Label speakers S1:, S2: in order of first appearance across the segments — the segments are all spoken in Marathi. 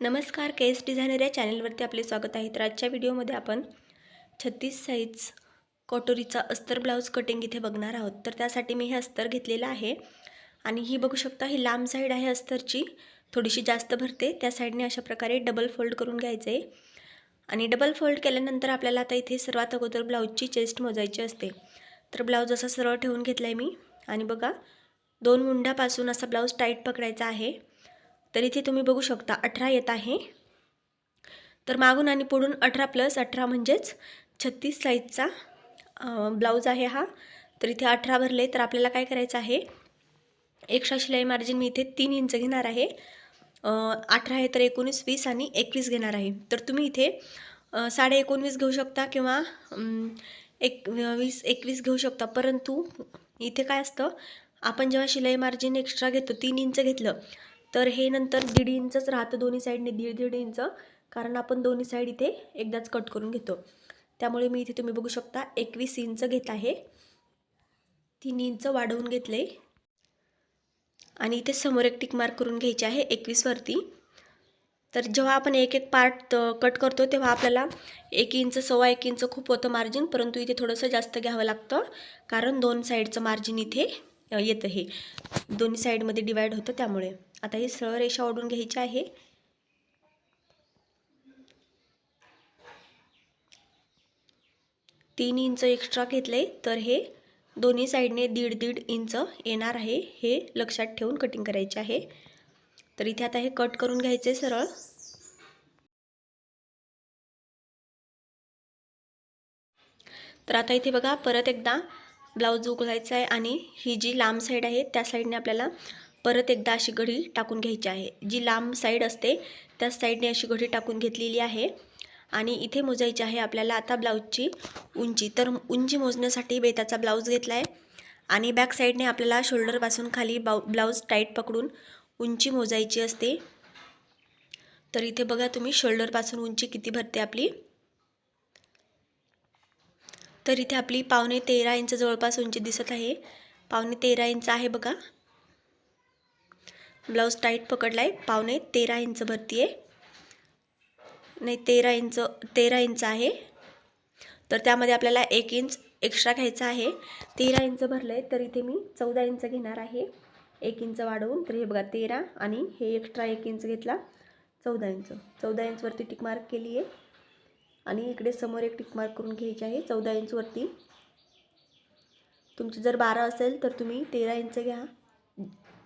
S1: नमस्कार के एस डिझायनर या चॅनलवरती आपले स्वागत आहे. तर आजच्या व्हिडिओमध्ये आपण छत्तीस साईज कटोरीचा अस्तर ब्लाऊज कटिंग इथे बघणार आहोत. तर त्यासाठी मी हे अस्तर घेतलेलं आहे आणि ही बघू शकता ही लांब साईड आहे अस्तरची. थोडीशी जास्त भरते. त्या साईडने अशा प्रकारे डबल फोल्ड करून घ्यायचं. आहे आणि डबल फोल्ड केल्यानंतर आपल्याला आता इथे सर्वात अगोदर ब्लाऊजची चेस्ट मोजायची असते. तर ब्लाऊज असा सरळ ठेवून घेतला आहे मी. आणि बघा दोन मुंड्यापासून असा ब्लाऊज टाईट पकडायचा आहे. तर इथे तुम्ही बघू शकता अठरा येत आहे. तर मागून आणि पुढून अठरा प्लस अठरा म्हणजेच छत्तीस साईजचा ब्लाऊज आहे हा. तर इथे अठरा भरले तर आपल्याला काय करायचं आहे? एक्स्ट्रा शिलाई मार्जिन मी इथे तीन इंच घेणार आहे. अठरा आहे तर एकोणीस वीस आणि एकवीस घेणार आहे. तर तुम्ही इथे साडे एकोणवीस घेऊ शकता किंवा एक वीस एकवीस घेऊ शकता. परंतु इथे काय असतं? आपण जेव्हा शिलाई मार्जिन एक्स्ट्रा घेतो तीन इंच घेतलं तर हे नंतर दीड इंचच राहतं दोन्ही साईडने दीड दीड इंच. कारण आपण दोन्ही साईड इथे एकदाच कट करून घेतो. त्यामुळे मी इथे तुम्ही बघू शकता एकवीस इंच घेत आहे. तीन इंच वाढवून घेतले. आणि इथे समोर एक टिक मार्क करून घ्यायचे आहे एकवीसवरती तर जेव्हा आपण एक एक पार्ट कट करतो तेव्हा आपल्याला एक इंच सव्वा एक इंच खूप होतं मार्जिन. परंतु इथे थोडंसं जास्त घ्यावं लागतं. कारण दोन साईडचं मार्जिन इथे येतं हे. दोन्ही साईडमध्ये डिवाईड होतं त्यामुळे. आता ही सरळ रेषा ओढून घ्यायची आहे. तीन इंच एक्स्ट्रा घेतले तर हे दोन्ही साईडने दीड दीड इंच येणार आहे. हे लक्षात ठेवून कटिंग करायचे आहे. तर इथे आता हे कट करून घ्यायचे सरळ. तर आता इथे बघा परत एकदा ब्लाऊज उघडायचा आहे आणि ही जी लांब साईड आहे त्या साईडने आपल्याला परत एकदा अशी घडी टाकून घ्यायची आहे. जी लांब साईड असते त्या साईडने अशी घडी टाकून घेतलेली आहे. आणि इथे मोजायची आहे आपल्याला आता ब्लाऊजची उंची. तर उंची मोजण्यासाठी बेताचा ब्लाऊज घेतला आहे आणि बॅक साईडने आपल्याला शोल्डरपासून खाली बाऊ ब्लाऊज टाईट पकडून उंची मोजायची असते. तर इथे बघा तुम्ही शोल्डरपासून उंची किती भरते आपली? तर इथे आपली पावणे तेरा इंच जवळपास उंची दिसत आहे. पावणे तेरा इंच आहे बघा. ब्लाऊज टाईट पकडला आहे पावणे तेरा इंच भरती आहे. नाही तेरा इंच तेरा इंच आहे. तर त्यामध्ये आपल्याला एक इंच एक्स्ट्रा घ्यायचा आहे. तेरा इंच भरलं आहे तर इथे मी चौदा इंच घेणार आहे. एक इंच वाढवून तर हे बघा तेरा आणि हे एक्स्ट्रा एक इंच घेतला चौदा इंच. चौदा इंचवरती टिक मार्क केली आहे. आणि इकडे समोर एक टिक मार्क करून घ्यायची आहे चौदा इंचवरती तुमची जर बारा असेल तर तुम्ही तेरा इंच घ्या.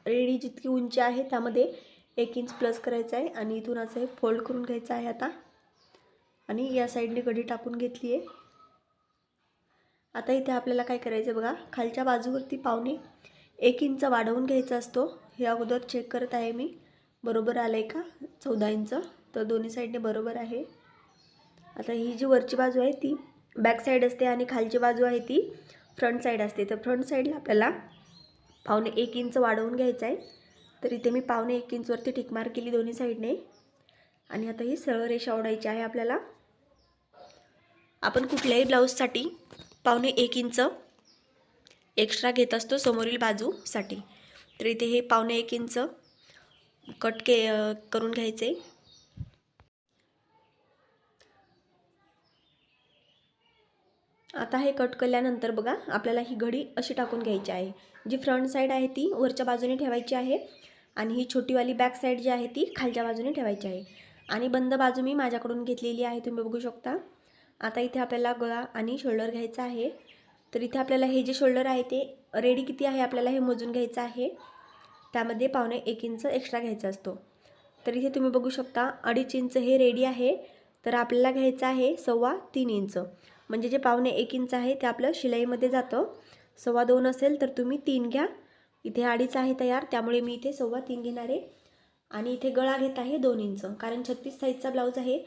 S1: रेडी जितकी उंची आहे त्यामध्ये एक इंच प्लस करायचं आहे आणि इथून असं हे फोल्ड करून घ्यायचं आहे आता. आणि या साईडने कढी टाकून घेतली आहे. आता इथे आपल्याला काय करायचं बघा खालच्या बाजूवरती पावणे एक इंच वाढवून घ्यायचा असतो. हे अगोदर चेक करत आहे मी. बरोबर आलं आहे का? चौदा इंच. तर दोन्ही साईडने बरोबर आहे. आता ही जी वरची बाजू आहे ती बॅक साईड असते आणि खालची बाजू आहे ती फ्रंट साईड असते. तर फ्रंट साईडला आपल्याला पावणे एक इंच वाढवून घ्यायचं आहे. तर इथे मी पावणे एक इंचवरती टिकमार केली दोन्ही साईडने. आणि आता ही सरळ रेषा ओढायची आहे आपल्याला. आपण कुठल्याही ब्लाऊजसाठी पावणे एक इंच एक्स्ट्रा घेत असतो समोरील बाजूसाठी. तर इथे हे पावणे एक इंच कट के करून घ्यायचे. आता हे कट केल्यानंतर बघा आपल्याला ही घडी अशी टाकून घ्यायची आहे. जी फ्रंट साईड आहे ती वरच्या बाजूने ठेवायची आहे आणि ही छोटीवाली बॅक साईड जी आहे ती खालच्या बाजूने ठेवायची आहे. आणि बंद बाजू मी माझ्याकडून घेतलेली आहे तुम्ही बघू शकता. आता इथे आपल्याला गळा आणि शोल्डर घ्यायचा आहे. तर इथे आपल्याला हे जे शोल्डर आहे ते रेडी किती आहे आपल्याला हे मोजून घ्यायचं आहे. त्यामध्ये पावणे एक इंच एक्स्ट्रा घ्यायचा असतो. तर इथे तुम्ही बघू शकता अडीच इंच हे रेडी आहे. तर आपल्याला घ्यायचं आहे सव्वा तीन इंच. म्हणजे जे पावणे एक इंच आहे ते आपलं शिलाईमध्ये जातं. सव्वा दोन असेल तर तुम्ही तीन घ्या. इथे अडीच आहे तयार त्यामुळे मी इथे सव्वा तीन घेणार आहे. आणि इथे गळा घेत आहे दोन इंच कारण छत्तीस साईजचा ब्लाऊज आहे.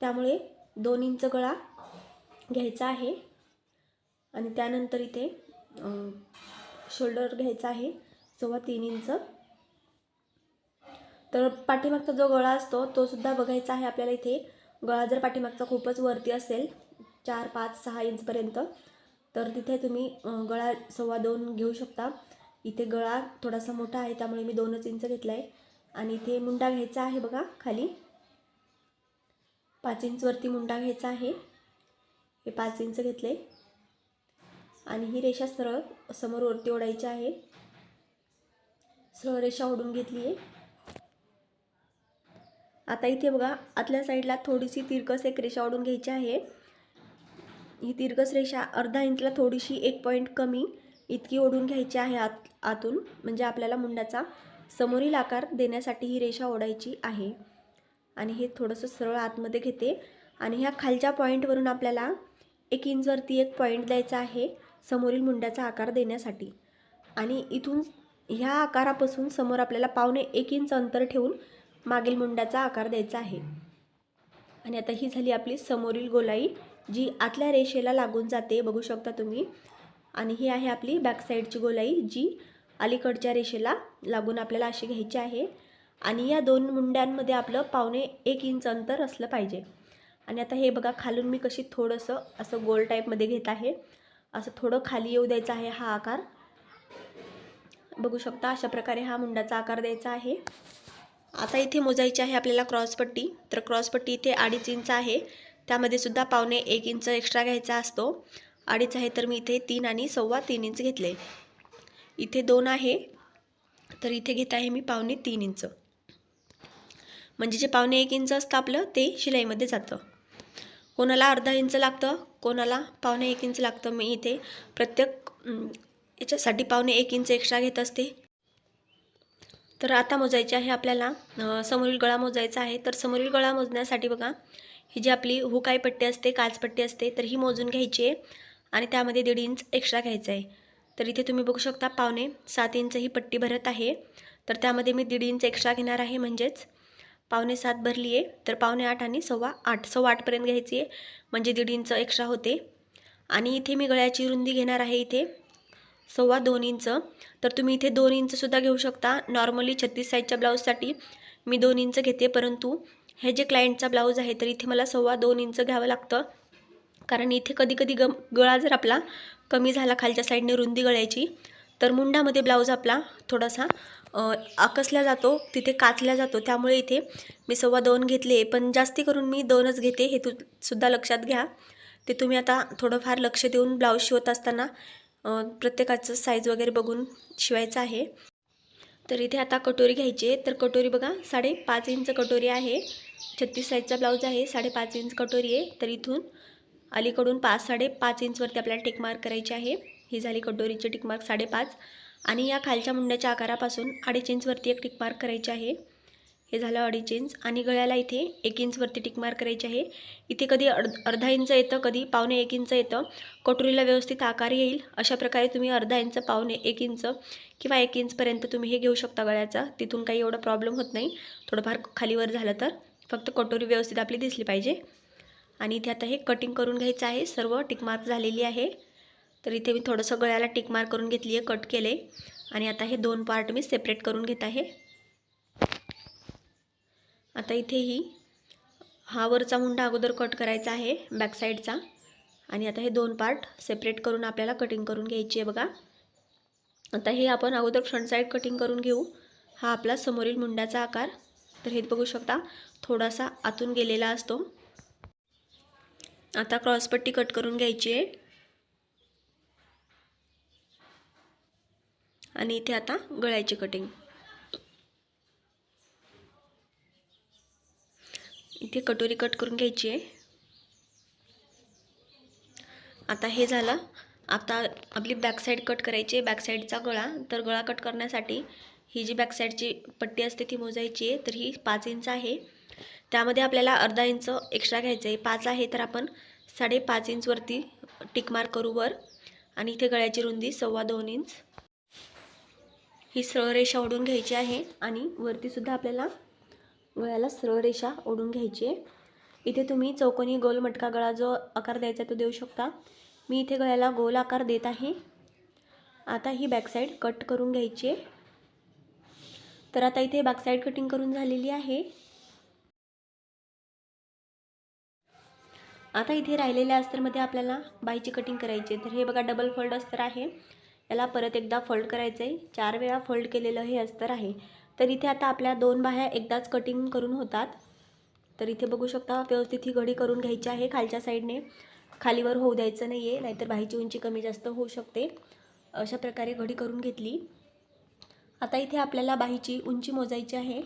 S1: त्यामुळे दोन इंच गळा घ्यायचा आहे. आणि त्यानंतर इथे शोल्डर घ्यायचा आहे सव्वा तीन इंच. तर पाठीमागचा जो गळा असतो तो सुद्धा बघायचा आहे आपल्याला इथे. गळा जर पाठीमागचा खूपच वरती असेल चार पाच सहा इंचपर्यंत तर तिथे तुम्ही गळा सव्वा दोन घेऊ शकता. इथे गळा थोडासा मोठा आहे त्यामुळे मी दोनच इंच घेतला आहे आणि इथे मुंडा घ्यायचा आहे बघा खाली. पाच इंचवरती मुंडा घ्यायचा आहे. हे पाच इंच घेतले आणि ही रेषा सरळ समोर वरती ओढायची आहे. सरळ रेषा ओढून घेतली आहे. आता इथे बघा आतल्या साईडला थोडीशी तिरकस एक रेषा ओढून घ्यायची आहे. ही तिरकस रेषा अर्धा इंचला थोडीशी एक पॉईंट कमी इतकी ओढून घ्यायची आहे आत आतून. म्हणजे आपल्याला मुंडाचा समोरील आकार देण्यासाठी ही रेषा ओढायची आहे. आणि हे थोडंसं सरळ आतमध्ये घेते. आणि ह्या खालच्या पॉईंटवरून आपल्याला एक इंचवरती एक पॉईंट द्यायचा आहे समोरील मुंड्याचा आकार देण्यासाठी. आणि इथून ह्या आकारापासून समोर आपल्याला पावणे एक इंच अंतर ठेवून मागील मुंड्याचा आकार द्यायचा आहे. आणि आता ही झाली आपली समोरील गोलाई. जी आतल्या रेषेला लागून जाते बघू शकता तुम्ही. आणि ही आहे आपली बॅकसाईडची गोलाई जी अलीकडच्या रेषेला लागून आपल्याला अशी घ्यायची आहे. आणि या दोन मुंड्यांमध्ये आपलं पावणे एक इंच अंतर असलं पाहिजे. आणि आता हे बघा खालून मी कशी थोडंसं असं गोल टाईपमध्ये घेत आहे. असं थोडं खाली येऊ द्यायचं आहे हा आकार. बघू शकता अशा प्रकारे हा मुंडाचा आकार द्यायचा आहे. आता इथे मोजायची आहे आपल्याला क्रॉसपट्टी तर क्रॉसपट्टी इथे अडीच इंच आहे. त्यामध्ये सुद्धा पावणे एक इंच एक्स्ट्रा घ्यायचा असतो. अडीच आहे तर मी इथे तीन आणि सव्वा तीन इंच घेतले. इथे दोन आहे तर इथे घेत आहे मी पावणे तीन इंच. म्हणजे जे पावणे एक इंच असतं आपलं ते शिलाईमध्ये जातं. कोणाला अर्धा इंच लागतं कोणाला पावणे एक इंच लागतं. मी इथे प्रत्येक याच्यासाठी पावणे एक इंच एक्स्ट्रा घेत असते. तर आता मोजायचे आहे आपल्याला समोरील गळा मोजायचा आहे. तर समोरील गळा मोजण्यासाठी बघा ही जी आपली हुकाई पट्टी असते काचपट्टी असते तर ही मोजून घ्यायची आहे. आणि त्यामध्ये दीड इंच एक्स्ट्रा घ्यायचं आहे. तर इथे तुम्ही बघू शकता पावणे सात इंच ही पट्टी भरत आहे. तर त्यामध्ये मी दीड इंच एक्स्ट्रा घेणार आहे म्हणजेच पावणे सात भरली आहे. तर पावणे आठ आणि सव्वा आठ सव्वा आठपर्यंत घ्यायची आहे. म्हणजे दीड इंच एक्स्ट्रा होते. आणि इथे मी गळ्याची रुंदी घेणार आहे इथे. सव्वा दोन इंच. तर तुम्ही इथे दोन इंचसुद्धा घेऊ शकता. नॉर्मली छत्तीस साईजच्या ब्लाऊजसाठी मी दोन इंच घेते परंतु हे जे क्लायंटचा ब्लाऊज आहे तर इथे मला सव्वा दोन इंच घ्यावं लागतं. कारण इथे कधी कधी ग गळा जर आपला कमी झाला खालच्या साईडने रुंदी गळ्याची तर मुंडामध्ये ब्लाऊज आपला थोडासा आकसला जातो तिथे काचला जातो. त्यामुळे इथे मी सव्वा दोन घेतले. पण जास्ती करून मी दोनच घेते हे तु सुद्धा लक्षात घ्या. ते तुम्ही आता थोडंफार लक्ष देऊन ब्लाऊज शिवत असताना प्रत्येकाचं साईज वगैरे बघून शिवायचं आहे. तर इथे आता कटोरी घ्यायची आहे. तर कटोरी बघा साडेपाच इंच कटोरी आहे. छत्तीस साईजचा ब्लाऊज आहे साडेपाच इंच कटोरी आहे. तर इथून अलीकडून पाच साडेपाच इंचवरती आपल्याला टिकमार्क करायची आहे. ही झाली कटोरीची टिकमार्क साडेपाच. आणि या खालच्या मुंड्याच्या आकारापासून अडीच इंचवरती एक टिकमार्क करायची आहे. हे झालं अडीच इंच आणि गळ्याला इथे एक इंचवरती टिकमार्क करायची आहे. इथे कधी अर्ध अर्धा इंच येतं कधी पावणे एक इंच येतं. कटोरीला व्यवस्थित आकार येईल. अशा प्रकारे तुम्ही अर्धा इंच पावणे एक इंच किंवा एक इंचपर्यंत तुम्ही हे घेऊ शकता गळ्याचा. तिथून काही एवढा प्रॉब्लेम होत नाही. थोडंफार खालीवर झालं तर. फक्त कटोरी व्यवस्थित आपली दिसली पाहिजे. आणि इथे आता हे कटिंग करून घ्यायचं आहे. सर्व टिकमार्क झालेली आहे. तर इथे मी थोडंसं गळ्याला टिकमार्क करून घेतली आहे कट केले. आणि आता हे दोन पार्ट मी सेपरेट करून घेत आहे. आता इथेही हा वरचा मुंडा अगोदर कट करायचा आहे बॅक साईडचा आणि आता हे दोन पार्ट सेपरेट करून आपल्याला कटिंग करून घ्यायची आहे बघा. आता हे आपण अगोदर फ्रंट साईड कटिंग करून घेऊ. हा आपला समोरील मुंड्याचा आकार. तर हे बघू शकता थोडासा आतून गेलेला असतो. आता क्रॉसपट्टी कट करून घ्यायची आहे. आणि इथे आता गळ्याची कटिंग इथे कटोरी कट करून घ्यायची आहे. आता हे झालं. आता आपली बॅक साईड कट करायची आहे. बॅकसाईडचा गळा. तर गळा कट करण्यासाठी ही जी बॅकसाईडची पट्टी असते ती मोजायची आहे तर ही पाच इंच आहे. त्यामध्ये आपल्याला अर्धा इंच एक्स्ट्रा घ्यायचं आहे. पाच आहे तर आपण साडेपाच इंचवरती टिकमार करू वर. आणि इथे गळ्याची रुंदी सव्वा दोन इंच ही सरळ रेषा ओढून घ्यायची आहे आणि वरतीसुद्धा आपल्याला गळ्याला सरळ रेषा ओढून घ्यायची आहे. इथे तुम्ही चौकोनी गोल मटका गळा जो आकार द्यायचा तो देऊ शकता. मी इथे गळ्याला गोल आकार देत आहे. आता ही बॅक साईड कट करून घ्यायची आहे. तर आता इथे बॅकसाईड कटिंग करून झालेली आहे. आता इथे राहिलेल्या अस्तरमध्ये आपल्याला बाईची कटिंग करायची. आहे तर हे बघा डबल फोल्ड अस्तर आहे. याला परत एकदा फोल्ड करायचं आहे चार वेळा फोल्ड केलेलं हे अस्तर आहे. तर इथे आता आपल्या दोन बाह्या एकदाच कटिंग करून होतात. तर इथे बघू शकता व्यवस्थित ही घडी करून घ्यायची आहे खालच्या साईडने खालीवर होऊ द्यायचं नाही आहे नाहीतर बाहीची उंची कमी जास्त होऊ शकते. अशा प्रकारे घडी करून घेतली. आता इथे आपल्याला बाहीची उंची मोजायची आहे.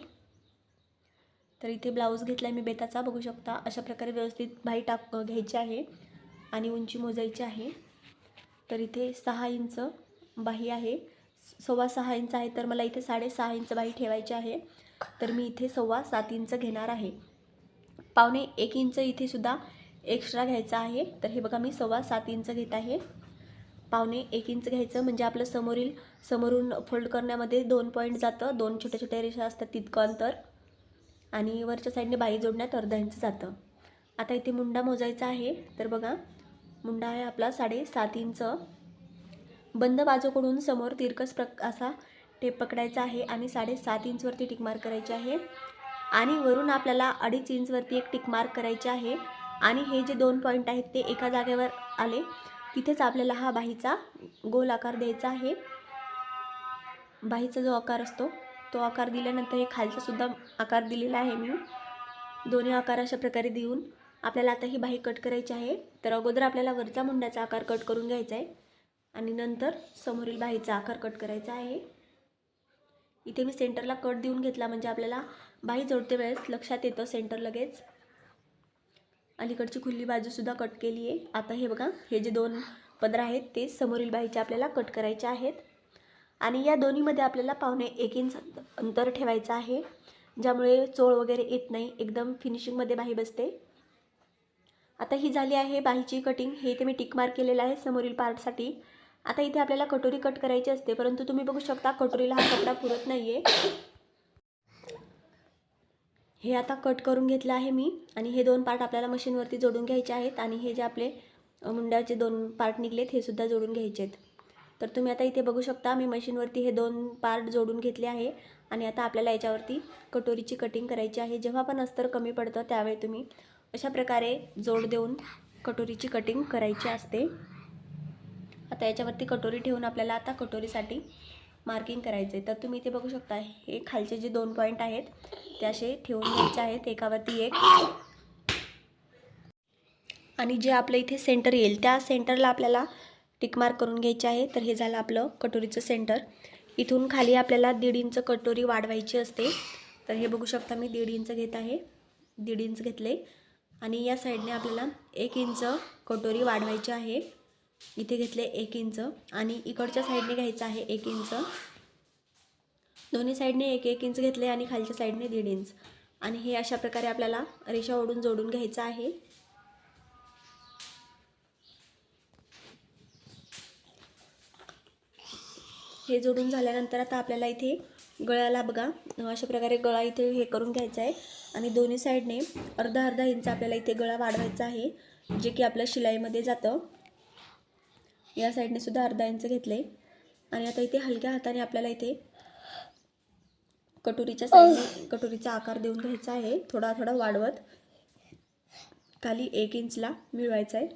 S1: तर इथे ब्लाऊज घेतला मी बेताचा बघू शकता. अशा प्रकारे व्यवस्थित बाही टाक घ्यायची आहे आणि उंची मोजायची आहे. तर इथे सहा इंच बाही आहे. सव्वा सहा इंच आहे तर मला इथे साडेसहा इंच बाही ठेवायची आहे. तर मी इथे सव्वा सात इंच घेणार आहे. पावणे एक इंच इथे सुद्धा एक्स्ट्रा घ्यायचा आहे. तर हे बघा मी सव्वा सात इंच घेत आहे. पावणे एक इंच घ्यायचं. म्हणजे आपलं समोरील समोरून फोल्ड करण्यामध्ये दोन पॉईंट जातं. दोन छोट्या छोट्या रेषा असतात तितकं अंतर. आणि वरच्या साईडने बाई जोडण्यात अर्धा इंच जातं. आता इथे मुंडा मोजायचा आहे. तर बघा मुंडा आहे आपला साडेसात इंच. बंद बाजूकडून समोर तिरकस प्रक असा टेप पकडायचा आहे आणि साडेसात इंचवरती टिकमार्क करायची आहे. आणि वरून आपल्याला अडीच इंचवरती एक टिकमार्क करायची करायचे आहे. आणि हे जे दोन पॉईंट आहेत ते एका जागेवर आले. तिथेच आपल्याला हा बाहीचा गोल आकार द्यायचा आहे. बाहीचा जो आकार असतो तो आकार दिल्यानंतर हे खालचासुद्धा आकार दिलेला आहे मी. दोन्ही आकार अशा प्रकारे देऊन आपल्याला आता ही बाही कट करायची आहे. तर अगोदर आपल्याला वरचा मुंड्याचा आकार कट करून घ्यायचा आहे आणि नंतर समोरील बाहीचा आकार कट करायचा आहे. इथे मी सेंटरला कट देऊन घेतला म्हणजे आपल्याला बाही जोडते वेळेस लक्षात येतं सेंटर लगेच. अलीकडची खुल्ली बाजूसुद्धा कट केली आहे. आता हे बघा हे जे दोन पदर आहेत ते समोरील बाहीचे आपल्याला कट करायचे आहेत. आणि या दोन्हीमध्ये आपल्याला पावणे एक इंच अंतर ठेवायचं आहे ज्यामुळे चोळ वगैरे येत नाही. एकदम फिनिशिंगमध्ये बाही बसते. आता ही झाली आहे बाहीची कटिंग हे इथे मी टिक मार्क केलेलं आहे समोरील पार्टसाठी आता इथे आपल्याला कटोरी कट करायची असते परंतु तुम्ही बघू शकता कटोरीला हा कपडा पुरत नाही आहे हे आता कट करून घेतलं आहे मी आणि हे दोन पार्ट आपल्याला मशीनवरती जोडून घ्यायचे आहेत आणि हे जे आपले मुंड्याचे दोन पार्ट निघलेत हे सुद्धा जोडून घ्यायचे आहेत. तर तुम्ही आता इथे बघू शकता मी मशीनवरती हे दोन पार्ट जोडून घेतले आहे आणि आता आपल्याला याच्यावरती कटोरीची कटिंग करायची आहे. जेव्हा पण अस्तर कमी पडतं त्यावेळी तुम्ही अशा प्रकारे जोड देऊन कटोरीची कटिंग करायची असते. आता याच्यावरती कटोरी ठेवून आपल्याला आता कटोरीसाठी मार्किंग करायचं आहे तर तुम्ही इथे बघू शकता हे खालचे जे दोन पॉईंट आहेत ते असे ठेवून घ्यायचे आहेत. एकावरती एक. आणि जे आपलं इथे सेंटर येईल त्या सेंटरला आपल्याला टिकमार्क करून घ्यायचे आहे. तर हे झालं आपलं कटोरीचं सेंटर इथून खाली आपल्याला दीड इंच कटोरी वाढवायची असते. तर हे बघू शकता मी दीड इंच घेत आहे. दीड इंच घेतले. आणि या साईडने आपल्याला एक इंच कटोरी वाढवायची आहे. इथे घेतले एक इंच आणि इकडच्या साईडने घ्यायचं आहे एक इंच. दोन्ही साईडने एक एक इंच घेतले आणि खालच्या साईडने दीड इंच. आणि हे अशा प्रकारे आपल्याला रेषा ओढून जोडून घ्यायचं आहे. हे जोडून झाल्यानंतर आता आपल्याला इथे गळ्याला बघा अशा प्रकारे गळा इथे हे करून घ्यायचा आहे. आणि दोन्ही साईडने अर्धा अर्धा इंच आपल्याला इथे गळा वाढवायचा आहे जे की आपल्या शिलाईमध्ये जातं. या साईडने सुद्धा अर्धा इंच घेतले आणि आता इथे हलक्या हाताने आपल्याला इथे कटोरीच्या साईडने कटोरीचा आकार देऊन घ्यायचा आहे. थोडा थोडा वाढवत. खाली एक इंचला मिळवायचा आहे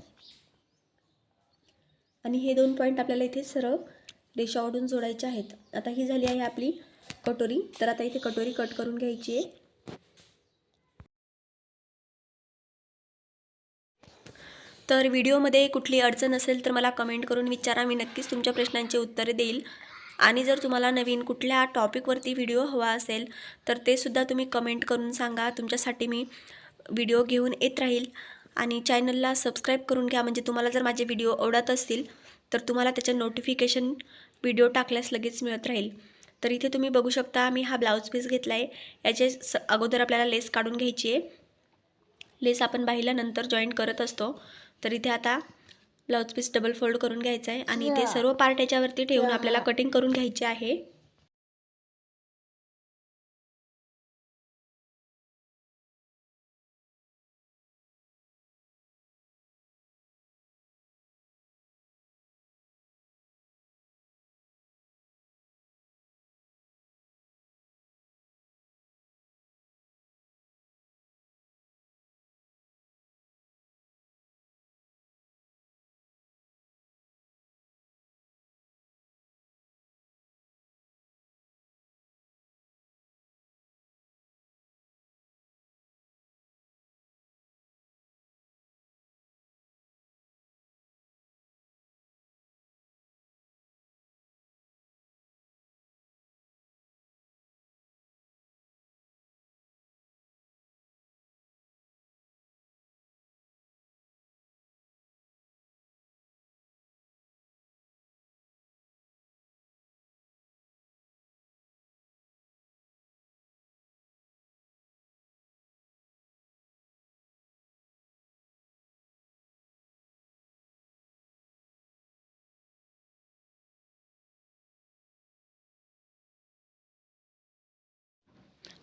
S1: आणि हे दोन पॉईंट आपल्याला इथे सरळ रेषा ओढून जोडायचे आहेत. आता ही झाली आहे आपली कटोरी. तर आता इथे कटोरी कट करून घ्यायची आहे. तर व्हिडिओमध्ये कुठली अडचण असेल तर मला कमेंट करून विचारा. मी नक्कीच तुमच्या प्रश्नांची उत्तरे देईल. आणि जर तुम्हाला नवीन कुठल्या टॉपिकवरती व्हिडिओ हवा असेल तर ते सुद्धा तुम्ही कमेंट करून सांगा. तुमच्यासाठी मी व्हिडिओ घेऊन येत राहील. आणि चॅनलला सबस्क्राईब करून घ्या. म्हणजे तुम्हाला जर माझे व्हिडिओ आवडत असतील तर तुम्हाला त्याचं नोटिफिकेशन व्हिडिओ टाकल्यास लगेच मिळत राहील. तर इथे तुम्ही बघू शकता मी हा ब्लाऊज पीस घेतला आहे याचे स अगोदर आपल्याला लेस काढून घ्यायची आहे. लेस आपण बाहीला नंतर जॉईन करत असतो. तर इथे आता ब्लाऊज पीस डबल फोल्ड करून घ्यायचा आहे आणि इथे सर्व पार्ट याच्यावरती ठेवून आपल्याला कटिंग करून घ्यायची आहे.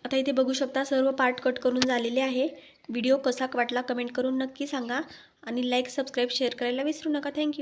S1: आता इथे बघू शकता सर्व पार्ट कट करून झालेले आहे. व्हिडिओ कसा वाटला कमेंट करून नक्की सांगा. आणि लाईक सबस्क्राईब शेअर करायला विसरू नका. थँक्यू